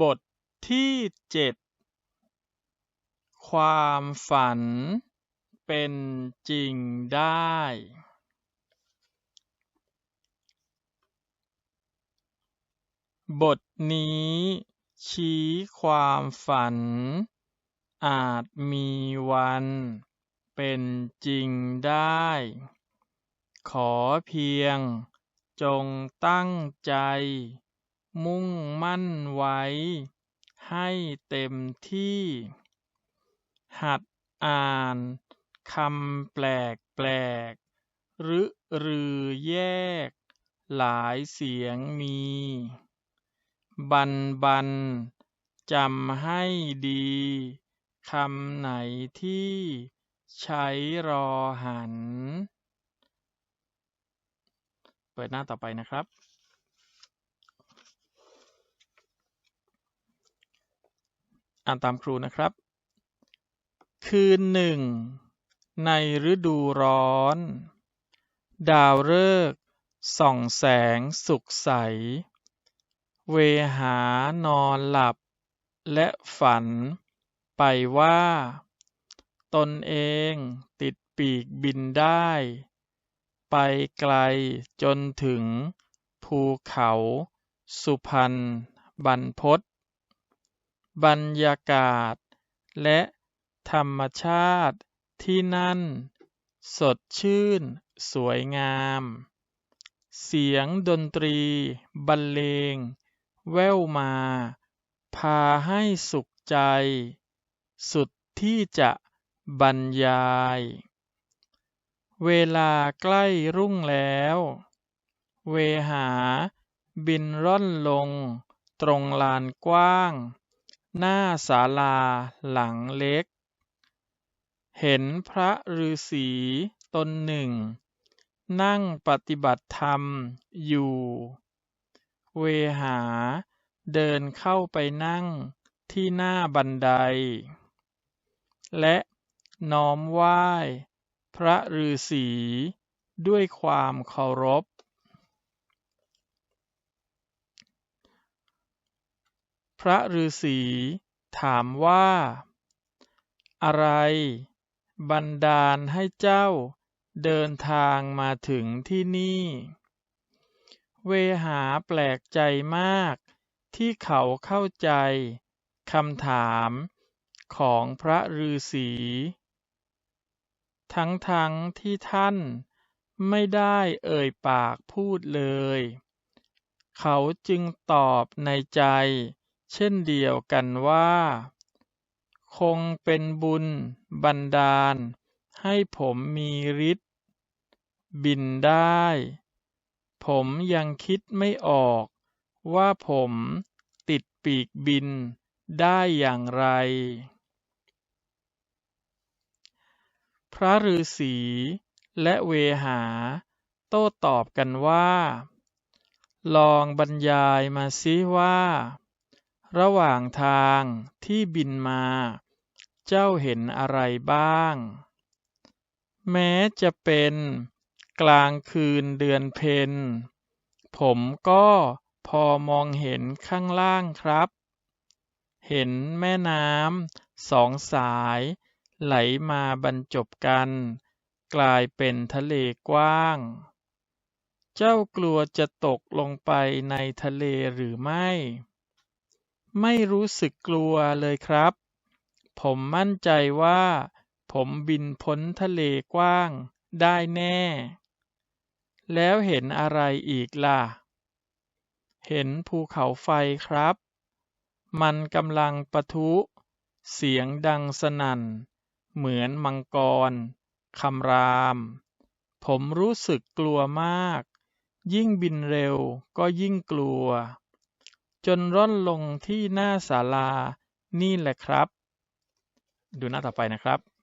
บทที่เจ็ดความฝันเป็นจริงได้ บทนี้ชี้ความฝัน อาจมีวันเป็นจริงได้ ขอเพียงจงตั้งใจ มุ่งมั่นไว้ให้เต็มที่ หัดอ่านคำแปลกแปลกหรือรือแยก หลายเสียงมี บันบันจำให้ดีคำไหนที่ใช้รอหัน เปิดหน้าต่อไปนะครับ อ่านตามครูนะครับ คืนหนึ่ง ในฤดูร้อน ดาวฤกษ์ส่องแสงสุขใส เวหานอนหลับ และฝันไปว่า ตนเองติดปีกบินได้ ไปไกลจนถึงภูเขาสุพรรณบรรพต บรรยากาศ และธรรมชาติที่นั่น สดชื่น สวยงาม เสียงดนตรี บรรเลง แว่วมา พาให้สุขใจ สุดที่จะบรรยาย เวลาใกล้รุ่งแล้ว เวหาบินร่อนลง ตรงลานกว้าง หน้าศาลาหลังเล็ก เห็นพระฤาษีตนหนึ่ง นั่งปฏิบัติธรรมอยู่ เวหาเดินเข้าไปนั่งที่หน้าบันได และน้อมไหว้ พระฤาษีด้วยความเคารพ พระฤาษีถามว่า อะไร บันดาลให้เจ้าเดินทางมาถึงที่นี่ เวหาแปลกใจมากที่เขาเข้าใจคำถามของพระฤาษีทั้งทั้งที่ท่านไม่ได้เอ่ยปากพูดเลย เขาจึงตอบในใจ เช่นเดียวกันว่า คงเป็นบุญบันดาล ให้ผมมีฤทธิ์บินได้ ผมยังคิดไม่ออกว่าผมติดปีกบินได้อย่างไร พระฤาษีและเวหา โต้ตอบกันว่า ลองบรรยายมาซิว่า ระหว่างทางที่บินมา เจ้าเห็นอะไรบ้าง แม้จะเป็นกลางคืนเดือนเพ็ญผมก็พอมองเห็นข้างล่างครับ เห็นแม่น้ำสองสายไหลมาบรรจบกัน กลายเป็นทะเลกว้าง เจ้ากลัวจะตกลงไปในทะเลหรือไม่ ไม่รู้สึกกลัวเลยครับ ผมมั่นใจว่า ผมบินพ้นทะเลกว้างได้แน่ แล้วเห็นอะไรอีกล่ะ เห็นภูเขาไฟครับ มันกำลังปะทุ เสียงดังสนั่น เหมือนมังกรคำราม ผมรู้สึกกลัวมาก ยิ่งบินเร็วก็ยิ่งกลัว จนร่อนลงที่หน้าศาลานี่แหละครับ ดูหน้าต่อไปนะครับ